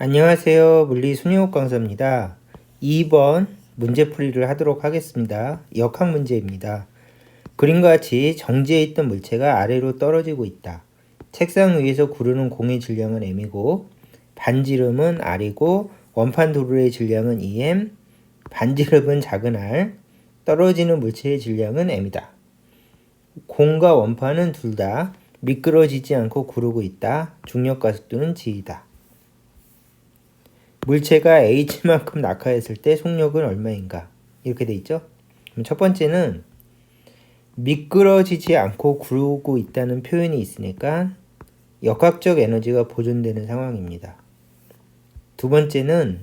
안녕하세요. 물리 순위호 강사입니다. 2번 문제풀이를 하도록 하겠습니다. 역학 문제입니다. 그림과 같이 정지해 있던 물체가 아래로 떨어지고 있다. 책상 위에서 구르는 공의 질량은 m이고 반지름은 r이고 원판 도르의 질량은 em, 반지름은 작은 r, 떨어지는 물체의 질량은 m이다. 공과 원판은 둘 다 미끄러지지 않고 구르고 있다. 중력 가속도는 g이다. 물체가 h만큼 낙하했을 때 속력은 얼마인가? 이렇게 돼 있죠? 첫 번째는 미끄러지지 않고 구르고 있다는 표현이 있으니까 역학적 에너지가 보존되는 상황입니다. 두 번째는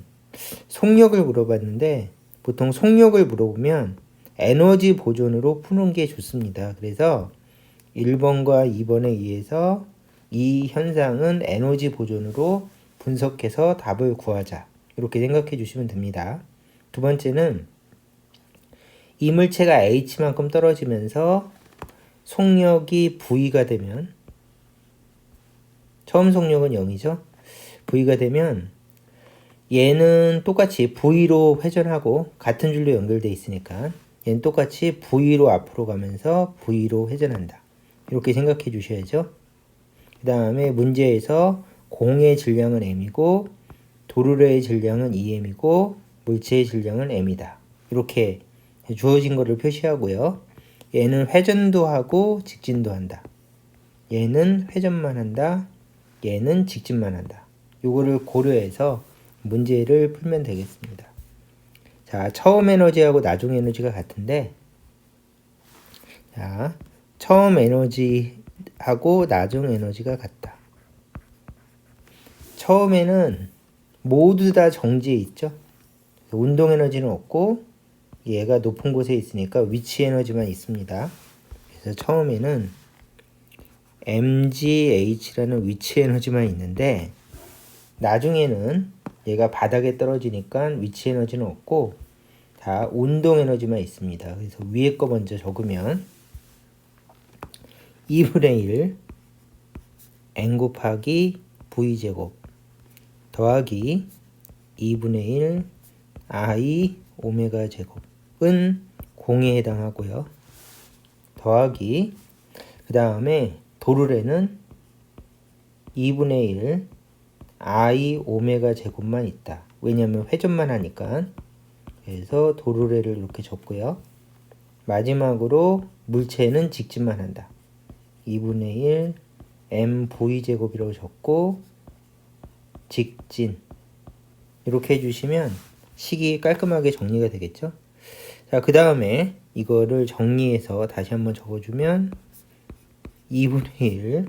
속력을 물어봤는데 보통 속력을 물어보면 에너지 보존으로 푸는 게 좋습니다. 그래서 1번과 2번에 의해서 이 현상은 에너지 보존으로 분석해서 답을 구하자. 이렇게 생각해 주시면 됩니다. 두 번째는 이 물체가 h만큼 떨어지면서 속력이 v가 되면 처음 속력은 0이죠. v가 되면 얘는 똑같이 v로 회전하고 같은 줄로 연결돼 있으니까 얘는 똑같이 v로 앞으로 가면서 v로 회전한다. 이렇게 생각해 주셔야죠. 그 다음에 문제에서 공의 질량은 m이고 도르래의 질량은 2m이고 물체의 질량은 m이다. 이렇게 주어진 것을 표시하고요. 얘는 회전도 하고 직진도 한다. 얘는 회전만 한다. 얘는 직진만 한다. 요거를 고려해서 문제를 풀면 되겠습니다. 자, 처음 에너지하고 나중 에너지가 같은데 자, 처음 에너지하고 나중 에너지가 같다. 처음에는 모두 다 정지해 있죠. 운동 에너지는 없고 얘가 높은 곳에 있으니까 위치 에너지만 있습니다. 그래서 처음에는 mgh라는 위치 에너지만 있는데 나중에는 얘가 바닥에 떨어지니까 위치 에너지는 없고 다 운동 에너지만 있습니다. 그래서 위에 거 먼저 적으면 2분의 1 n 곱하기 v제곱 더하기 2분의 1 i 오메가 제곱은 공에 해당하고요. 더하기 그 다음에 도르래는 2분의 1 i 오메가 제곱만 있다. 왜냐하면 회전만 하니까. 그래서 도르래를 이렇게 적고요. 마지막으로 물체는 직진만 한다. 2분의 1 m v 제곱이라고 적고 직진 이렇게 해주시면 식이 깔끔하게 정리가 되겠죠. 자, 그 다음에 이거를 정리해서 다시 한번 적어주면 2분의 1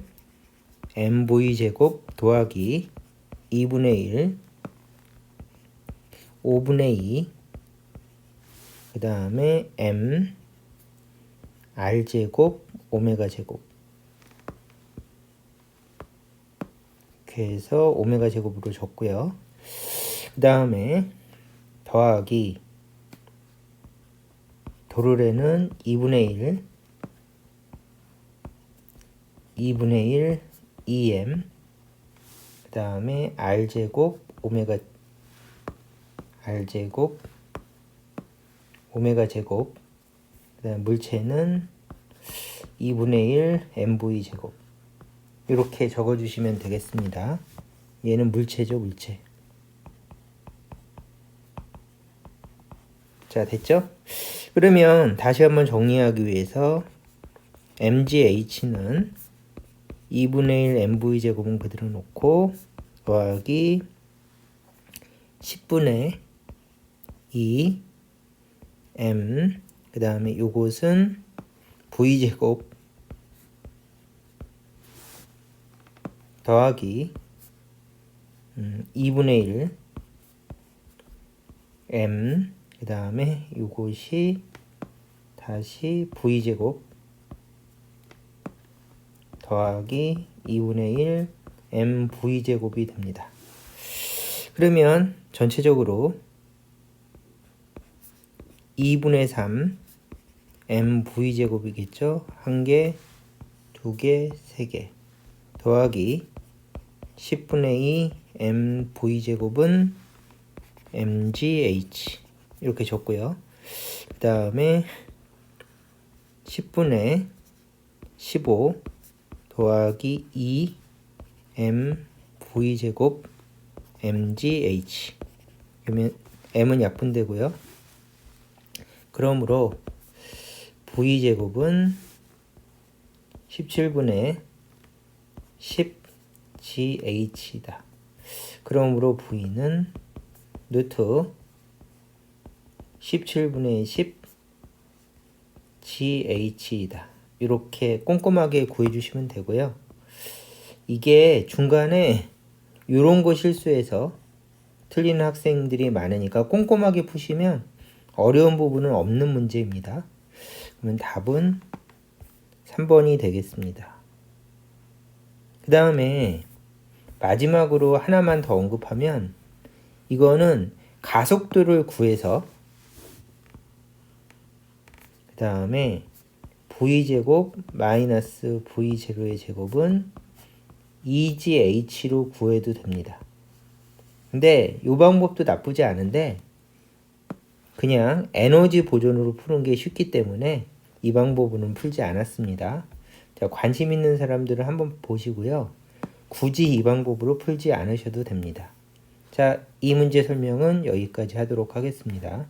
mv 제곱 더하기 2분의 1 5분의 2 그 다음에 m r 제곱 오메가 제곱 이렇게 해서 오메가 제곱으로 줬고요. 그 다음에 더하기 도르래는 2분의 1 2분의 1 2m 그 다음에 r제곱 오메가 r제곱 오메가 제곱 그 다음 물체는 2분의 1 mv 제곱 이렇게 적어주시면 되겠습니다. 얘는 물체죠, 물체. 자, 됐죠? 그러면 다시 한번 정리하기 위해서 mgh는 2분의 1 mv 제곱은 그대로 놓고 더하기 10분의 2 m 그 다음에 요것은 v 제곱 더하기 음, 2분의 1 m 그 다음에 이것이 다시 v제곱 더하기 2분의 1 m v제곱이 됩니다. 그러면 전체적으로 2분의 3 m v제곱이겠죠? 한 개, 두 개, 세 개 더하기 10분의 2 m v제곱은 mgh 이렇게 줬고요. 그 다음에 10분의 15 더하기 2 m v제곱 mgh 그러면 m은 약분되고요. 그러므로 v제곱은 17분의 10GH 이다. 그러므로 V는 루트 17분의 10 GH이다. 이렇게 꼼꼼하게 구해주시면 되고요. 이게 중간에 이런 거 실수해서 틀리는 학생들이 많으니까 꼼꼼하게 푸시면 어려운 부분은 없는 문제입니다. 그러면 답은 3번이 되겠습니다. 그 다음에 마지막으로 하나만 더 언급하면 이거는 가속도를 구해서 그 다음에 v제곱 마이너스 v0의 제곱은 2gH로 구해도 됩니다. 근데 이 방법도 나쁘지 않은데 그냥 에너지 보존으로 푸는 게 쉽기 때문에 이 방법으로는 풀지 않았습니다. 자, 관심 있는 사람들은 한번 보시고요. 굳이 이 방법으로 풀지 않으셔도 됩니다. 자, 이 문제 설명은 여기까지 하도록 하겠습니다.